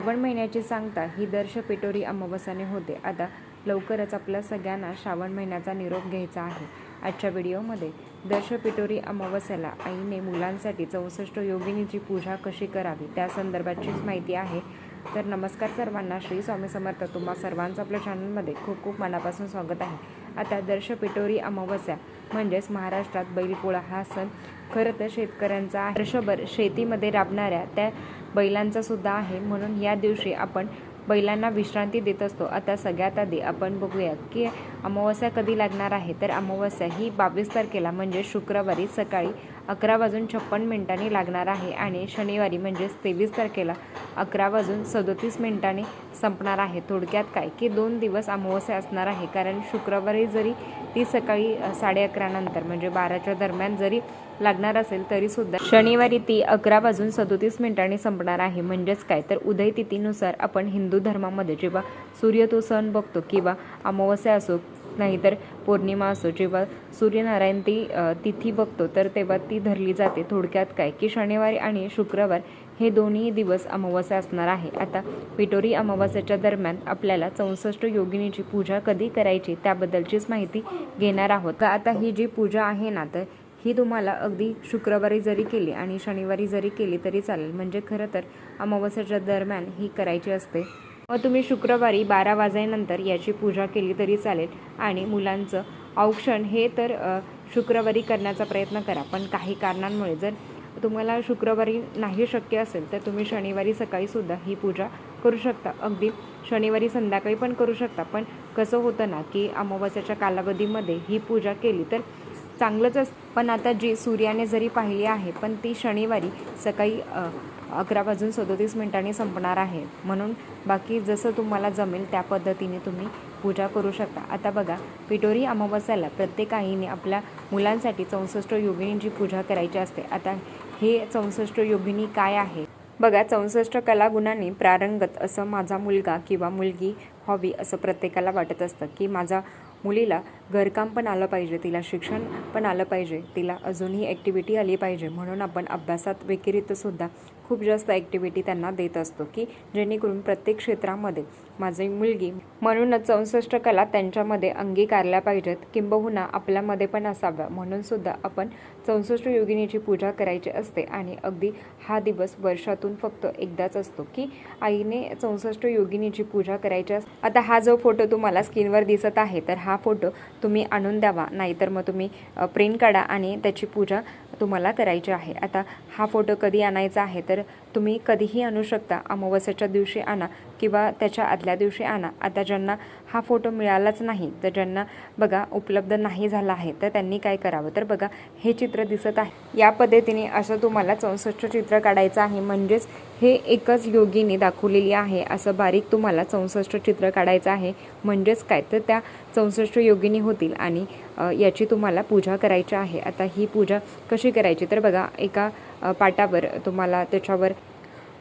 श्रावण महिन्याची सांगता ही दर्श पेटोरी अमावस्याने होते. आता लवकरच आपल्या सगळ्यांना श्रावण महिन्याचा निरोप घ्यायचा आहे. आजच्या व्हिडिओमध्ये दर्श पिटोरी अमावस्याला आईने मुलांसाठी चौसष्ट योगिनीची पूजा कशी करावी त्या संदर्भाचीच माहिती आहे. तर नमस्कार सर्वांना. श्री स्वामी समर्थ तुम्हा सर्वांचं आपल्या चॅनलमध्ये खूप खूप मनापासून स्वागत आहे. आता दर्श पिटोरी अमावस्या म्हणजेच महाराष्ट्रात बैलपोळा हा सण खरं तर शेतकऱ्यांचा वर्षभर शेतीमध्ये राबणाऱ्या त्या बैलांचा सुद्धा आहे. म्हणून या दिवशी आपण बैलांना विश्रांती देत असतो. आता सगळ्यात आधी आपण बघूया की अमावस्या कधी लागणार आहे? तर अमावस्या ही बावीस तारखेला म्हणजे शुक्रवारी सकाळी अकरा वाजून छप्पन मिनिटांनी लागणार आहे आणि शनिवारी म्हणजेच तेवीस तारखेला अकरा वाजून सदोतीस मिनिटांनी संपणार आहे. थोडक्यात काय? की दोन दिवस अमावस्या असणार आहे. कारण शुक्रवारी जरी ती सकाळी साडे अकरानंतर म्हणजे बाराच्या दरम्यान जरी लागणार असेल तरी सुद्धा शनिवारी ती अकरा वाजून सदोतीस मिनिटांनी संपणार आहे. म्हणजेच काय? तर उदय तिथीनुसार आपण हिंदू धर्मामध्ये जेव्हा सूर्य तो सण बघतो किंवा अमावस्या असो नाहीतर पौर्णिमा असो जेव्हा सूर्यनारायण ती तिथी बघतो तर तेव्हा ती धरली जाते. थोडक्यात काय? की शनिवारी आणि शुक्रवार हे दोन्ही दिवस अमावस्या असणार आहे. आता पिटोरी अमावस्याच्या दरम्यान आपल्याला चौसष्ट योगिनीची पूजा कधी करायची त्याबद्दलचीच माहिती घेणार आहोत. तर आता ही जी पूजा आहे ना तर ही तुम्हाला अगदी शुक्रवारी जरी केली आणि शनिवारी जरी केली तरी चालेल. म्हणजे खरं तर अमावस्याच्या दरम्यान ही करायची असते. मग तुम्ही शुक्रवारी बारा वाजेनंतर याची पूजा केली तरी चालेल. आणि मुलांचं औक्षण हे तर शुक्रवारी करण्याचा प्रयत्न करा. पण काही कारणांमुळे जर तुम्हाला शुक्रवारी नाही शक्य असेल तर तुम्ही शनिवारी सकाळीसुद्धा ही पूजा करू शकता. अगदी शनिवारी संध्याकाळी पण करू शकता. पण कसं होतं ना की अमावस्याच्या कालावधीमध्ये ही पूजा केली तर चांगलंच असतं. पण आता जी सूर्याने जरी पाहिली आहे पण ती शनिवारी सकाळी अकरा वाजून सदोतीस मिनिटांनी संपणार आहे. म्हणून बाकी जसं तुम्हाला जमेल त्या पद्धतीने तुम्ही पूजा करू शकता. आता बघा पिटोरी अमावस्याला प्रत्येक आईने आपल्या मुलांसाठी चौसष्ट योगिनींची पूजा करायची असते. आता हे चौसष्ट योगिनी काय आहे? बघा चौसष्ट कलागुणांनी प्रारंगत असं माझा मुलगा किंवा मुलगी हॉबी असं प्रत्येकाला वाटत असतं की माझा मुलीला घरकाम पण आलं पाहिजे तिला शिक्षण पण आलं पाहिजे तिला अजूनही ॲक्टिव्हिटी आली पाहिजे. म्हणून आपण अभ्यासात व्यतिरिक्तसुद्धा खूप जास्त ॲक्टिव्हिटी त्यांना देत असतो की जेणेकरून प्रत्येक क्षेत्रामध्ये माझी मुलगी म्हणूनच चौसष्ट कला त्यांच्यामध्ये अंगीकारल्या पाहिजेत. किंबहुना आपल्यामध्ये पण असाव्या. म्हणूनसुद्धा आपण चौसष्ट योगिनीची पूजा करायची असते आणि अगदी हा दिवस वर्षातून फक्त एकदाच असतो की आईने चौसष्ट योगिनीची पूजा करायची असते आता हा जो फोटो तुम्हाला स्क्रीनवर दिसत आहे तर हा फोटो तुम्ही आणून द्यावा नाहीतर मग तुम्ही प्रिंट काढा आणि त्याची पूजा तुम्हाला करायची आहे. आता हा फोटो कधी आणायचा आहे तर तुम्ही कधीही आणू शकता. अमावस्याच्या दिवशी आणा. किंवा त्याच्या आदल्या दिवशी आणा. आता ज्यांना हा फोटो मिळालाच नाही तर ज्यांना बघा उपलब्ध नाही झाला आहे तर त्यांनी काय करावं? तर बघा हे चित्र दिसत आहे. या पद्धतीने असं तुम्हाला चौसष्ट चित्र काढायचं आहे. म्हणजेच हे एकच योगीने दाखवलेली आहे. असं बारीक तुम्हाला चौसष्ट चित्र काढायचं आहे. म्हणजेच काय? तर त्या चौसष्ट योगिनी होतील आणि याची तुम्हाला पूजा करायची आहे. आता ही पूजा कशी करायची? तर बघा एका पाटावर तुम्हाला त्याच्यावर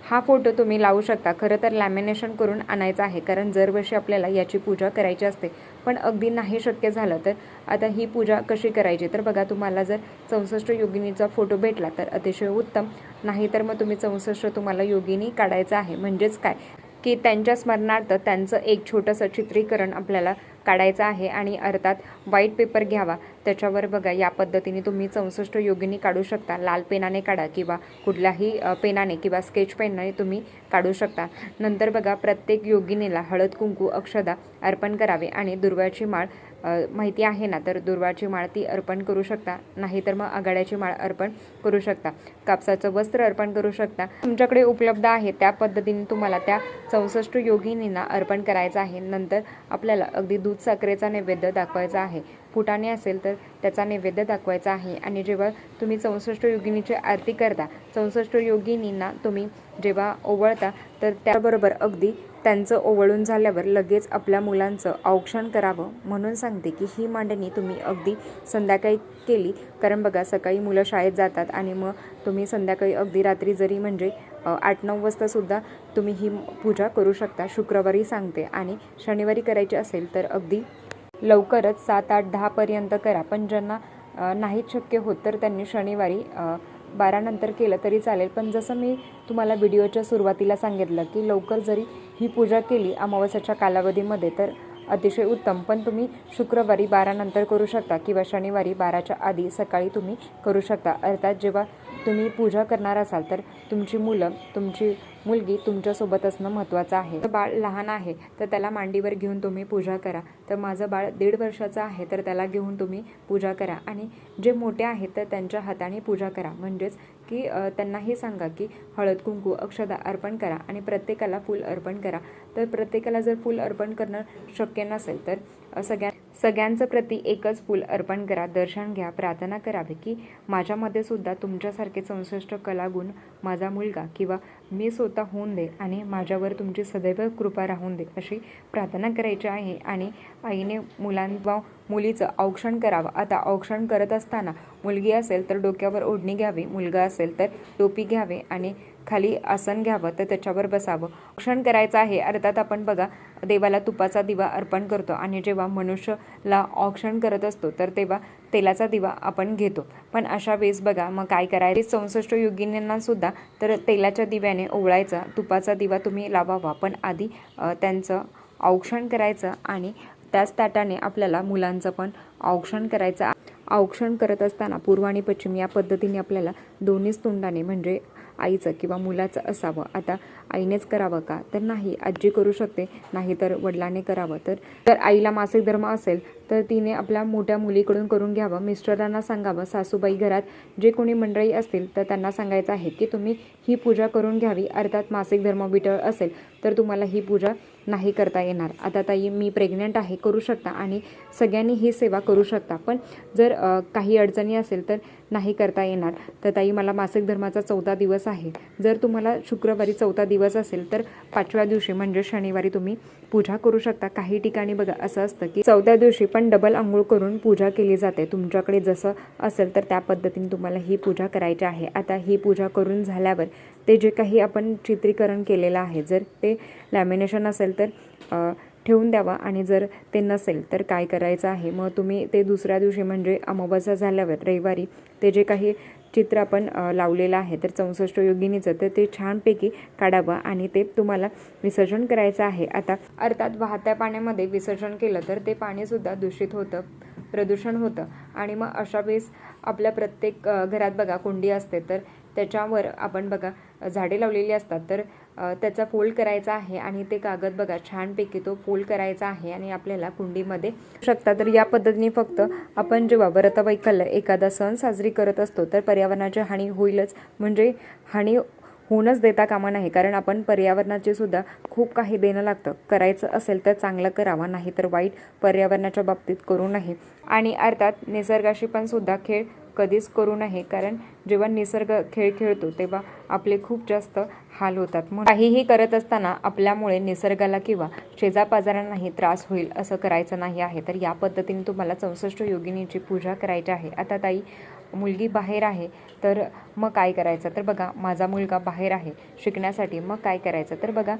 हा फोटो तुम्ही लावू शकता. खरं तर लॅमिनेशन करून आणायचा आहे. कारण दरवर्षी आपल्याला याची पूजा करायची असते. पण अगदी नाही शक्य झालं तर आता ही पूजा कशी करायची? तर बघा तुम्हाला जर चौसष्ट योगिनीचा फोटो भेटला तर अतिशय उत्तम. नाही तर मग तुम्ही चौसष्ट तुम्हाला योगिनी काढायचं आहे. म्हणजेच काय? की त्यांच्या स्मरणार्थ त्यांचं एक छोटंसं चित्रीकरण आपल्याला काढायचं आहे आणि अर्थात व्हाईट पेपर घ्यावा. त्याच्यावर बघा या पद्धतीने तुम्ही चौसष्ट योगिनी काढू शकता. लाल पेनाने काढा किंवा कुठल्याही पेनाने किंवा स्केच पेनने तुम्ही काढू शकता. नंतर बघा प्रत्येक योगिनीला हळद कुंकू अक्षदा अर्पण करावे आणि दुर्वाची माळ माहिती आहे ना तर दुर्वाची माळ ती अर्पण करू शकता. नाहीतर मग आघाड्याची माळ अर्पण करू शकता. कापसाचं वस्त्र अर्पण करू शकता. तुमच्याकडे उपलब्ध आहे त्या पद्धतीने तुम्हाला त्या चौसष्ट योगिनींना अर्पण करायचं आहे. नंतर आपल्याला अगदी दूध साखरेचा नैवेद्य दाखवायचा आहे. फुटाणे असेल तर त्याचा नैवेद्य दाखवायचा आहे. आणि जेव्हा तुम्ही चौसष्ट योगिनीची आरती करता चौसष्ट योगिनींना तुम्ही जेव्हा ओवळता तर त्याबरोबर अगदी त्यांचं ओवळून झाल्यावर लगेच आपल्या मुलांचं औक्षण करावं म्हणून सांगते की ही मांडणी तुम्ही अगदी संध्याकाळी केली. कारण बघा सकाळी मुलं शाळेत जातात आणि मग तुम्ही संध्याकाळी अगदी रात्री जरी म्हणजे आठ नऊ वाजतासुद्धा तुम्ही ही पूजा करू शकता. शुक्रवारी सांगते. आणि शनिवारी करायची असेल तर अगदी लवकरच सात आठ दहापर्यंत करा. पण ज्यांना नाही नाहीच शक्य होत तर त्यांनी शनिवारी बारानंतर केलं तरी चालेल. पण जसं मी तुम्हाला व्हिडिओच्या सुरुवातीला सांगितलं की लवकर जरी ही पूजा केली अमावस्याच्या कालावधीमध्ये तर अतिशय उत्तम. पण तुम्ही शुक्रवारी बारानंतर करू शकता किंवा शनिवारी बाराच्या आधी सकाळी तुम्ही करू शकता. अर्थात जेव्हा तुम्ही पूजा करणार असाल तर तुमची मुलं तुमची मुलगी तुमच्यासोबत असणं महत्त्वाचं आहे. तर बाळ लहान आहे तर त्याला मांडीवर घेऊन तुम्ही पूजा करा. तर माझं बाळ दीड वर्षाचं आहे तर त्याला घेऊन तुम्ही पूजा करा. आणि जे मोठे आहेत तर त्यांच्या हाताने पूजा करा. म्हणजेच की त्यांना त्यांनाही सांगा की हळद कुंकू अक्षदा अर्पण करा आणि प्रत्येकाला फूल अर्पण करा. तर प्रत्येकाला जर फूल अर्पण करणं शक्य नसेल तर सगळ्या सगळ्यांचं प्रती एकच फूल अर्पण करा. दर्शन घ्या प्रार्थना करावी की माझ्यामध्ये सुद्धा तुमच्यासारखे चौसष्ट कलागुण माझा मुलगा किंवा मी स्वतः होऊन दे आणि माझ्यावर तुमची सदैव कृपा राहून दे अशी प्रार्थना करायची आहे. आणि आईने मुलांवा मुलीचं औक्षण करावं. आता औक्षण करत असताना मुलगी असेल तर डोक्यावर ओढणी घ्यावी. मुलगा असेल तर टोपी घ्यावे आणि खाली आसन घ्यावं. तर त्याच्यावर बसावं. औक्षण करायचं आहे. अर्थात आपण बघा देवाला तुपाचा दिवा अर्पण करतो. आणि जेव्हा मनुष्यला औक्षण करत असतो तर तेव्हा तेलाचा दिवा आपण घेतो. पण अशा वेळेस बघा मग काय करायचे? चौसष्ट योगिनींनासुद्धा तर तेलाच्या दिव्याने ओवळायचा. तुपाचा दिवा तुम्ही लावावा. पण आधी त्यांचं औक्षण करायचं आणि त्याच ताटाने आपल्याला मुलांचं पण औक्षण करायचं. औक्षण करत असताना पूर्व आणि पश्चिम या पद्धतीने आपल्याला दोन्हीच तोंडाने म्हणजे आईचं किंवा मुलाचं असावं. आता आईनेच करावं का? तर नाही. आजी करू शकते. नाही तर वडिलाने करावं. तर तर आईला मासिक धर्म असेल तर तिने आपल्या मोठ्या मुलीकडून करून घ्यावं. मिस्टरांना सांगावं. सासूबाई घरात जे कोणी मंडळी असतील तर त्यांना सांगायचं आहे की तुम्ही ही पूजा करून घ्यावी. अर्थात मासिक धर्म विटळ असेल तर तुम्हाला ही पूजा नाही करता येणार. आता ताई मी प्रेग्नंट आहे करू शकता आणि सगळ्यांनी ही सेवा करू शकता. पण जर काही अडचणी असेल तर नाही करता येणार. तर ताई मला मासिक धर्माचा चौथा दिवस आहे. जर तुम्हाला शुक्रवारी चौथा दिवस असेल तर पाचव्या दिवशी म्हणजे शनिवारी तुम्ही पूजा करू शकता. काही ठिकाणी बघा असं असतं की चौथ्या दिवशी पण पण डबल आंघोळ करून पूजा केली जाते. तुमच्याकडे जसं असेल तर त्या पद्धतीने तुम्हाला ही पूजा करायची आहे. आता ही पूजा करून झाल्यावर ते जे काही आपण चित्रीकरण केलेलं आहे जर ते लॅमिनेशन असेल तर ठेवून द्यावा आणि जर ते नसेल तर काय करायचं आहे? मग तुम्ही ते दुसऱ्या दिवशी म्हणजे अमावस्या झाल्यावर रविवारी ते जे काही चित्र आपण लावलेलं आहे. तर चौसष्ट योगिनीचं. तर ते छानपैकी काढावं आणि ते तुम्हाला विसर्जन करायचं आहे. आता अर्थात वाहत्या पाण्यामध्ये विसर्जन केलं तर ते पाणीसुद्धा दूषित होतं प्रदूषण होतं. आणि मग अशा वेळेस आपल्या प्रत्येक घरात बघा कुंडी असते. तर त्याच्यावर आपण बघा झाडे लावलेली असतात तर त्याचा फोल्ड करायचा आहे आणि ते कागद बघा छानपैकी तो फोल्ड करायचा आहे आणि आपल्याला कुंडीमध्ये शकता. तर या पद्धतीने फक्त आपण जेव्हा व्रतवैकल्य एखादा सण साजरी करत असतो तर पर्यावरणाची हानी होईलच. म्हणजे हानी होऊनच देता कामा नाही कारण आपण पर्यावरणाचे सुद्धा खूप काही देणं लागतं. करायचं असेल तर चांगलं करावा नाही तर वाईट पर्यावरणाच्या बाबतीत करू नये. आणि अर्थात निसर्गाशी पण सुद्धा खेळ कधीच करू नये. कारण जेव्हा निसर्ग खेळ खेळतो तेव्हा आपले खूप जास्त हाल होतात. म्हणून काहीही करत असताना आपल्यामुळे निसर्गाला किंवा शेजापाजारांनाही त्रास होईल असं करायचं नाही आहे. तर या पद्धतीने तुम्हाला चौसष्ट योगिनीची पूजा करायची आहे. आता ताई मुलगी बाहेर आहे तर मग काय करायचं? तर बघा माझा मुलगा बाहेर आहे शिकण्यासाठी मग काय करायचं? तर बघा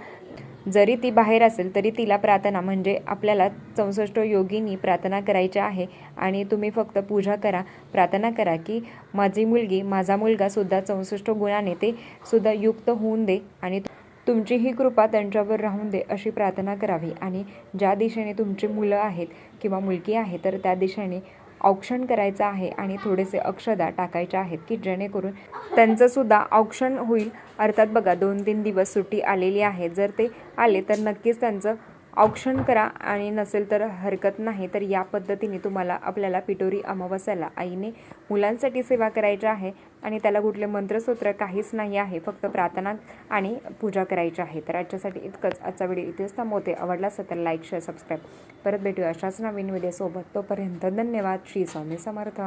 जरी ती बाहेर असेल तरी तिला प्रार्थना म्हणजे आपल्याला चौसष्ट योगींनी प्रार्थना करायची आहे. आणि तुम्ही फक्त पूजा करा प्रार्थना करा की माझी मुलगी माझा मुलगासुद्धा चौसष्ट गुणाने ते सुद्धा युक्त होऊन दे आणि तुमची ही कृपा त्यांच्यावर राहून दे अशी प्रार्थना करावी. आणि ज्या दिशेने तुमची मुलं आहेत किंवा मुलगी आहे तर त्या दिशेने औक्षण करायचं आहे आणि थोडेसे अक्षदा टाकायच्या आहेत की जेणेकरून त्यांचंसुद्धा औक्षण होईल. अर्थात बघा दोन तीन दिवस सुट्टी आलेली आहे. जर ते आले तर नक्कीच त्यांचं औक्षण करा आणि नसेल तर हरकत नाही. तर या पद्धतीने तुम्हाला आपल्याला पिटोरी अमावस्याला आईने मुलांसाठी सेवा करायची आहे आणि त्याला कुठले मंत्रसूत्र काहीच नाही आहे. फक्त प्रार्थना आणि पूजा करायची आहे. तर आजच्यासाठी इतकंच. आजचा व्हिडिओ इथेच थांबवते. आवडला असेल तर लाईक शेअर सबस्क्राईब परत भेटूया अशाच नवीन व्हिडिओसोबत तोपर्यंत धन्यवाद. श्री स्वामी समर्थ.